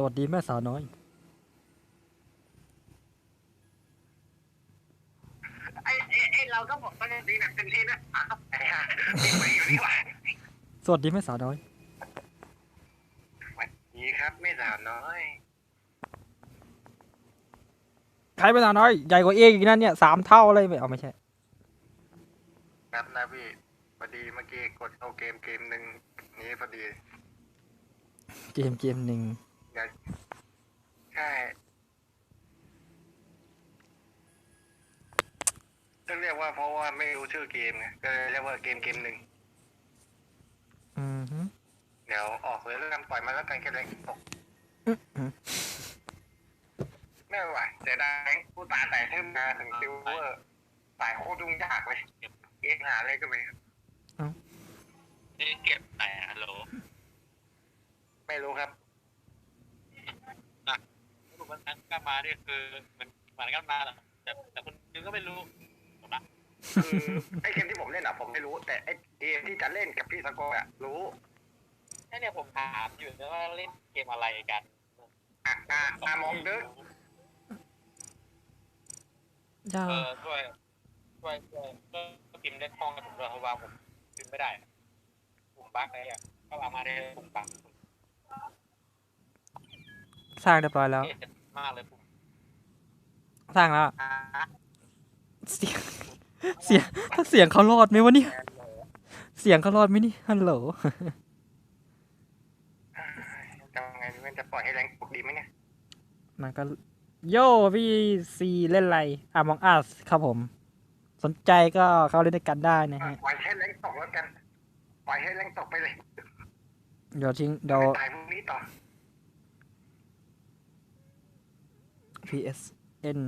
สวัสดีแม่สาวน้อย ไอ้ไอ้ไอ้เราก็บอกว่าดีแบบเต็มที่นะอ้าวไอ้ห่าดีไปอยู่นี่หว่าสวัสดีแม่สาวน้อยสวัสดีครับแม่สาวน้อยใครแม่สาวน้อยใหญ่กว่าเองอีกนั่นเนี่ยสามเท่าเลยไม่เอาไม่ใช่ ครับนะพี่พอดีเมื่อกี้กดเข้าเกมเกมหนึ่งนี้พอดี เกมเกมหนึ่ง เดี๋ยวใช่ต้องเรียกว่าเพราะว่าไม่รู้ชื่อเกมไงก็เลยเรียกว่าเกมเกมหนึ่งอือฮึเดี๋ยวออกเลยแล้วกันปล่อยมาแล้วกันแค่เล็กตกอื้อหือไม่ไหวเสียดายผู้ตาแต่เทิมมาถึงซิลเวอร์สายโคตรยุ่งยากเลยเอ็กหาอะไรก็ไม่นี่เก็บแต่ฮัลโหลไม่รู้ครับสรุป วันนั้นก็มาเนี่ยคือมันมันก็มาแหละแต่แต่คนนึงก็ไม่รู้ถูกปะคือไอ้เกมที่ผมเล่นอะผมไม่รู้ แต่ไอ้เกมที่จะเล่นกับพี่สกอร์อะรู้ไอ้เนี่ยผมถามอยู่นะว่าเล่นเกมอะไรกันอะอะอะมองดึกย่าเออช่วยช่วยช่วยก็พิมพ์ได้ห้องกับผมด้วยเพราะว่าผมพิมพ์ไม่ได้ปุ่มบั๊กอะไรอะก็เอามาได้ปุ่มบั๊กสร้างเรียบร้อยแล้วเอ๊ะ มากเลยปุ่มสร้างแล้วอะเสียงเสียงเสียงเขารอดไหมวะเนี่ยเสียงเขารอดไหมนี่ฮัลโหลจะไงดีมันจะปล่อยให้แรงตกดีไหมเนี่ย มันก็โย่พี่ซีเล่นอะไรอะมองอัสครับผม สนใจก็เข้าเล่นด้วยกันได้นะฮะ ปล่อยให้แรงตกแล้วกัน ปล่อยให้แรงตกไปเลยเดี๋ยวทิ้งเดี๋ยว ไปตายพรุ่งนี้ต่อ PSN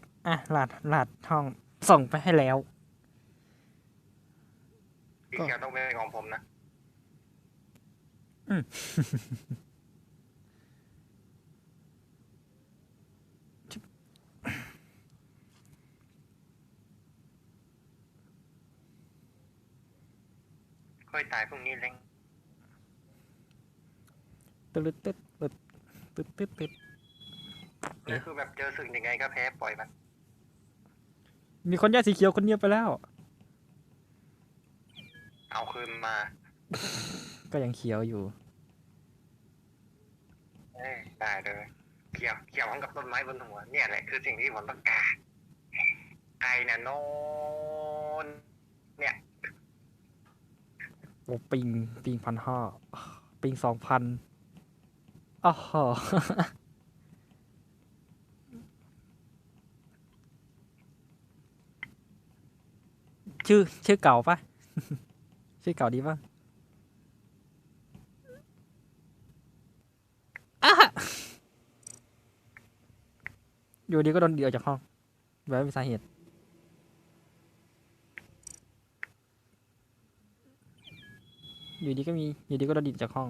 F อะหลาดหลาดห้องส่งไปให้แล้วพี่เขียวต้องเป็นของผมนะอืมค่อยตายพรุ่งนี้แรงตึ๊ดตึ๊ดตึ๊ดตึ๊ดตึ๊ด ตึ๊ดแล้วคือแบบเจอสึกยังไงก็แพ้ปล่อยมันมีคนแย่สีเขียวคนเดียวไปแล้ว เอาคืนมาก็ยังเขียวอยู่ เอ้ยได้เลยเกี่ยวเกี่ยวข้องกับต้นไม้บนหัวเนี่ยแหละคือสิ่งที่ผมต้องการใครน่ะโนนเนี่ยโอ้ปิงปิงพันห้าปิงสองพันอ๋อ ชื่อชื่อเก่าปะชื่อเก่าดีปะอยู่ดีก็โดนเดียวจากห้องแบบไม่มีสาเหตุอยู่ดีก็มีอยู่ดีก็โดนดิดจากห้อง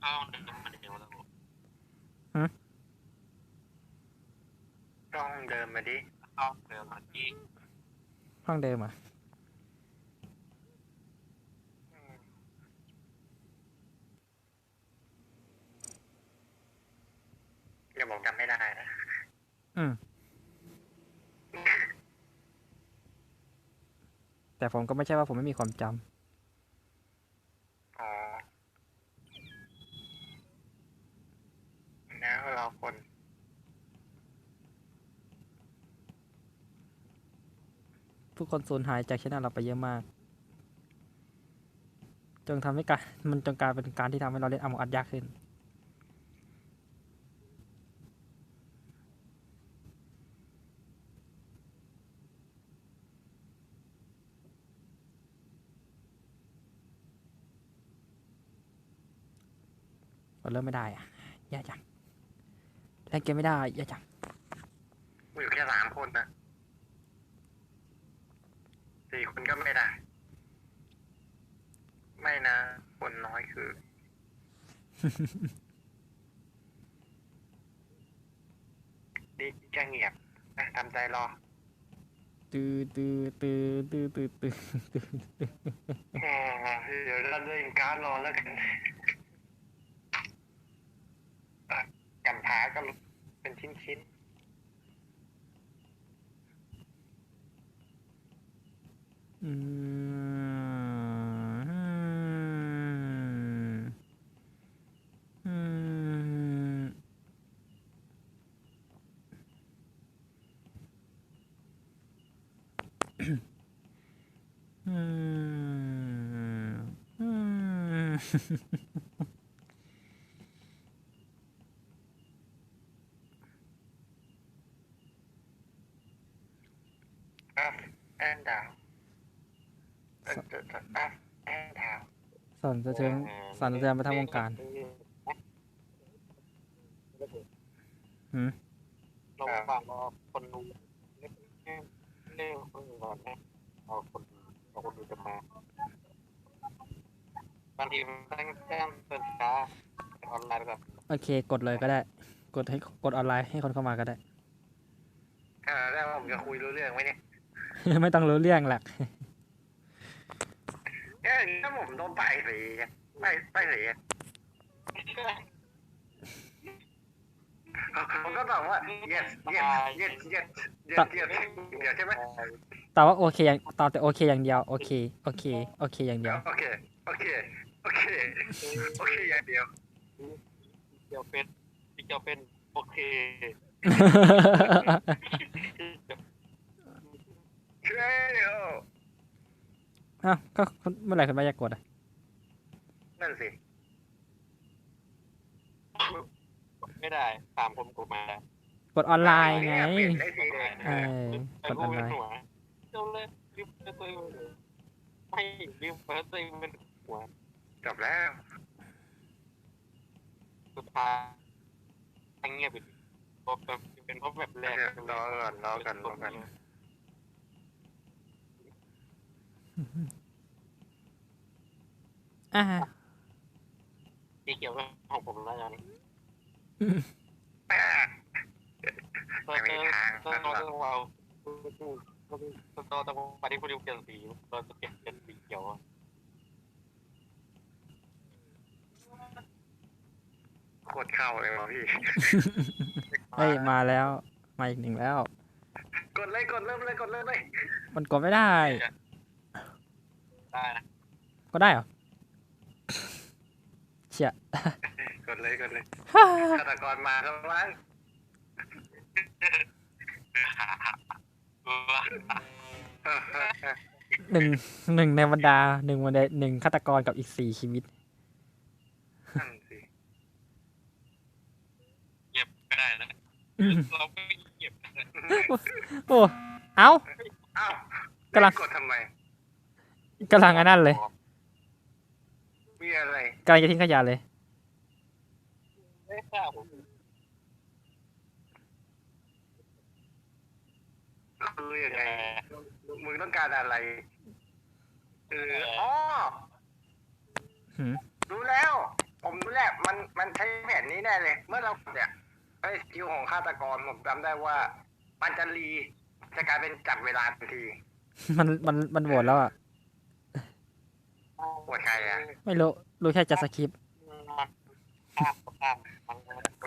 เข้าหนึ่งมันเดียวแล้ว ต้องเดินมาดิเข้าเร็วมาที่ห้องเดิมอะอย่าบอกจำไม่ได้นะอืม แต่ผมก็ไม่ใช่ว่าผมไม่มีความจำ อ๋อแล้วเราคน ผู้ คนสูญหายจากชแนลเราไปเยอะมาก จนทำให้การมันจนกลายเป็นการที่ทำให้เราเล่นอมอัดยากขึ้น เราเริ่มไม่ได้อะแย่จังเล่นเกมไม่ได้แย่จังมีอยู่แค่สามคนนะ สี่คนก็ไม่ได้ ไม่นะ คนน้อยคือดีจะเงียบนะทำใจรอ ตื้อตื้อตื้อตื้อตื้อตื้อตื้อแหมเดี๋ยวเราเล่นการ์ดรอแล้วกันอะกำพร้าก็เป็นชิ้นอืมอืมอืมอืมๆ up and down. สั่นสะเทือนสั่นสะเทือนไปทั้งวงการหืมเราฟังรอคนดูเล่นเล่นคนก่อนนะเอาคนเอาคนดูจะมาบางทีมันแจ้งแจ้งเตือนช้าออนไลน์แบบโอเค กดเลยก็ได้ กดให้กดออนไลน์ให้คนเข้ามาก็ได้อ่าแล้วผมจะคุยรู้เรื่องไหมเนี่ย ไม่ต้องรู้เรื่องหลัก เอ้ยถ้าผมโดนป้ายสีอะป้ายป้ายสีอะผมก็ตอบว่า yes yes yes yes yes yes เดียวใช่ไหมตอบว่าโอเคอย่างตอบแต่โอเคอย่างเดียวโอเคโอเคโอเคอย่างเดียวโอเคโอเคโอเคโอเคอย่างเดียวเกี่ยวเป็นเกี่ยวเป็นโอเคเชื่อเดี๋ย อ้าวก็เมื่อไหร่คุณแม่จะกดอะนั่นสิ ไม่ได้ถามผมกูมากดออนไลน์ไงเปลี่ยนได้ทีเลยเออไปกูเป็นหัวเจ้าเลยรีบเปิดตัวเองไม่รีบเปิดตัวเองเป็นหัวจบแล้วสุดท้ายเงียบไปเพราะแบบเป็นเพราะแบบแรกรอก่อนรอกันรอกัน อ่าที่เกี่ยวกับของผมแล้วกันอ่าเราจะเราจะเอาเราต้องไปที่ผู้ดูเปลี่ยนสีเราจะเปลี่ยนเป็นสีเขียวโคตรเข้าเลยวะพี่เฮ้ยมาแล้ว มาอีกหนึ่งแล้ว กดเลยกดเริ่มเลยกดเริ่มเลยมันกดไม่ได้ ได้นะก็ได้เหรอเชี่ยกดเลยกดเลยฆาตกรมาแล้วมั้งหนึ่งหนึ่งในบรรดาหนึ่งวันใดหนึ่งฆาตกรกับอีกสี่ชีวิตนั่นสิเงียบก็ได้นะเราไม่เงียบโอ้เอ้าอ้าวกำลังกดทำไมกำลังอันนั้นเลย มีอะไรกำลังจะทิ้งขยะเลย ไม่ทราบผมคือยังไงมึงต้องการอะไรเอออ๋อหืมรู้แล้ว ผมรู้แหละมันมันใช้แผนนี้แน่เลย เมื่อเราเนี่ยไอ้สกิลของฆาตกรผมจำได้ว่า มันจะรีจะกลายเป็นจับเวลาทันที มันมันมันโหวตแล้วอะปวดใครอะ ไม่รู้ รู้แค่จะสคริปต์ข้ามข้ามมันด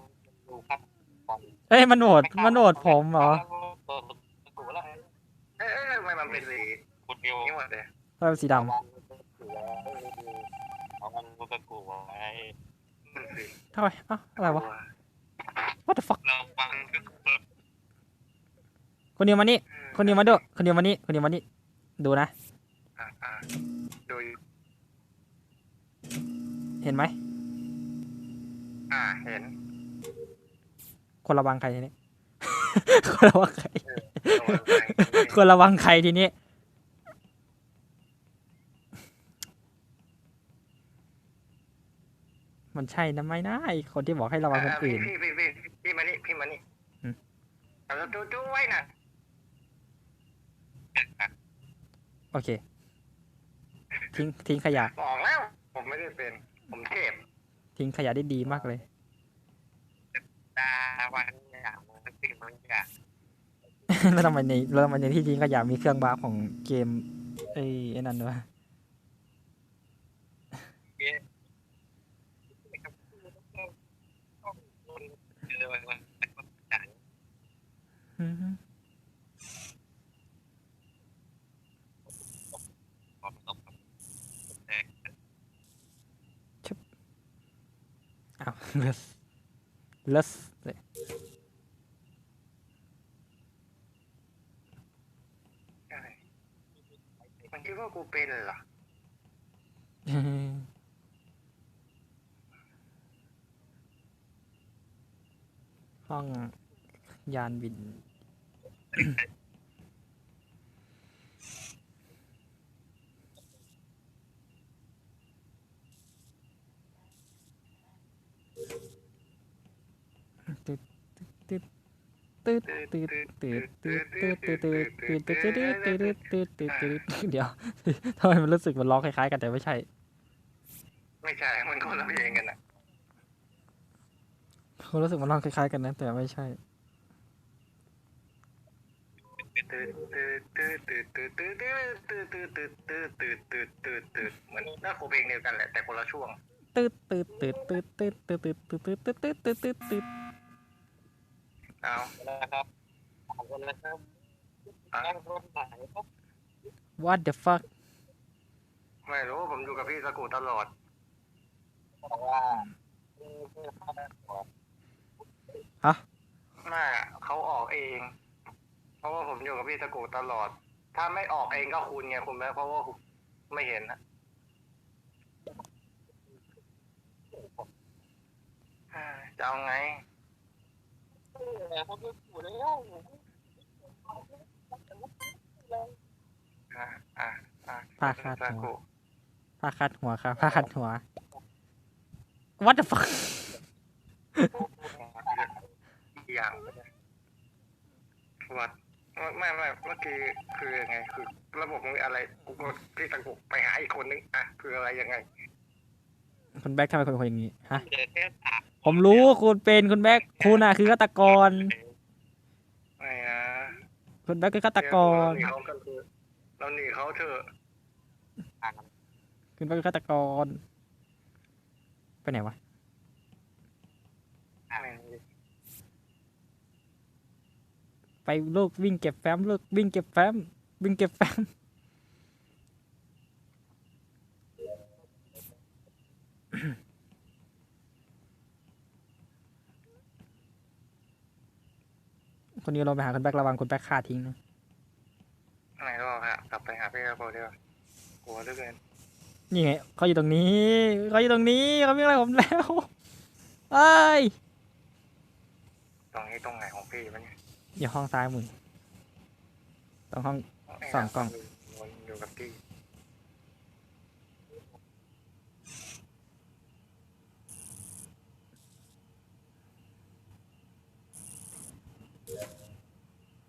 มดูครับของเอ้ยมันโหวตมันโหวตผมเหรอเอ้ยเอ้ยทำไมมันเป็นสีคุณนิวนี้หมดเลยเพราะเป็นสีดเอามันตัวเอามันตัวกูไว้นั่นสิำทำไมอ้าอะไรวะ what the fuck เราฟังก็เปิดคนนิวมานี่คนนิวมาดูคนนิวมานี่คนนิวมานี่ดูนะ อะอะดู เห็นไหม อ่า เห็นคนระวังใครทีนี้ คนระวังใครระวังไปคนระวังใครทีนี้ มันใช่นะไม่นะไอคนที่บอกให้ระวังคนอะอื่น พี่พี่พี่พี่มานี่พี่มานี่อืมเอาจูจูไว้น่ะโอเค ทิ้งทิ้งขยะ บอกแล้ว ผมไม่ได้เป็น ผมเทพทิ้งขยะได้ดีมากเลย ตาวันอย่างมันตื่นมันอยากแล้วทำไมในแล้วทำไมในที่จริงก็อยากมีเครื่องบาร์ของเกมไอ้ไอ้นั่นด้วย เกมเจอมันมันมันจ่าย อืม ขอประสบกับแตก อ้าวเลสเลสเลยใช่มันคิดว่ากูเป็นเหรอ ห้องยานบิน ตึ๊ดตึ๊ด ตึ๊ดตึ๊ดตึ๊ดตึ๊ดตึ๊ดตึ๊ดตึ๊ดตึ๊ดตึ๊ดตึ๊ดตึ๊ดตึ๊ดตึ๊ดตึ๊ดตึ๊ดเดี๋ยวทำไมมันรู้สึกมันร้องคล้ายๆกันแต่ไม่ใช่ ไม่ใช่ มันคนละเพลงกันนะเขารู้สึกมันร้องคล้ายๆกันนะแต่ไม่ใช่ตืดตืดตืดตืดตืดตืดตืดตืดตืดตืดตืดตืดตืดตืดเหมือนน่าโคเพลงเดียวกันแหละแต่คนละช่วงตืดตืดตืดตืดตืดตืดตืดตืดตืดตืดตืดตืดตืด เอาแล้วครับขอบคุณนะครับนั่งรถไหนครับ what the fuck ไม่รู้ผมอยู่กับพี่สกูตลอดบอกว่าคือคือเขาบอกน่าเขาออกเอง เพราะว่าผมอยู่กับพี่สกูตลอด ถ้าไม่ออกเองก็คุณไงคุณแม่เพราะว่าคุณไม่เห็นนะอ่าจะเอาไง อ่าอ่าอ่าผ้าคาดสหัวกูผ้าคัดหัวครับผ้าคัดหัว what the fuck อีกอย่างวัดไม่ไม่เมื่อกี้คือยังไง คือ ระบบมันอะไรกูกดพี่ตะกุกไปหาอีกคนนึงอะคืออะไรยังไง คุณแบ็คทำไมคุณเป็นคนอย่างนี้ ฮะ เดี๋ยวแค่ถาม ผมรู้คุณเป็นคุณแบ็คคุณน่ะคือฆาตกร ไม่นะคุณแบ็คคือฆาตกร เราหนีเขากันเถอะเราหนีเขาเถอะถามคุณแบ็คคือฆาตกร ไปไหนวะไม่ไปลูกวิ่งเก็บแฟ้มลูกวิ่งเก็บแฟ้มวิ่งเก็บแฟ้ม คนนี้เราไปหาคุณแบ็คระวังคุณแบ็คฆ่าทิ้งนะไม่รอดครับกลับไปหาพี่ตะกุกเดียวกลัวเหลือเกินนี่ไงเขาอยู่ตรงนี้เขาอยู่ตรงนี้เขาวิ่งไล่ผมแล้วเอ้ยตรงนี้ตรงไหนของพี่มันเนี่ยอยู่ห้องซ้ายมือตรงห้อง สองกล้อง วนอยู่กับพี่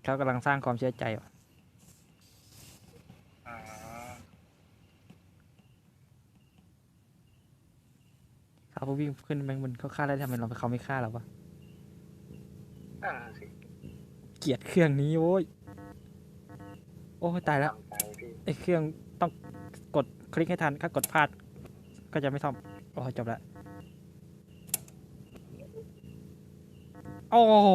เขากำลังสร้างความเชื่อใจว่ะอ่าเขาก็วิ่งขึ้นแบงบนเขาฆ่าได้ทำไมเราเขาไม่ฆ่าเราวะนั่นสิเกลียดเครื่องนี้โว้ยโอ้ยตายแล้วทำใจพี่ไอ้เครื่องต้องกดคลิกให้ทันถ้ากดพลาด ก็จะไม่ซ่อมโอ้ยจบละโอ้โห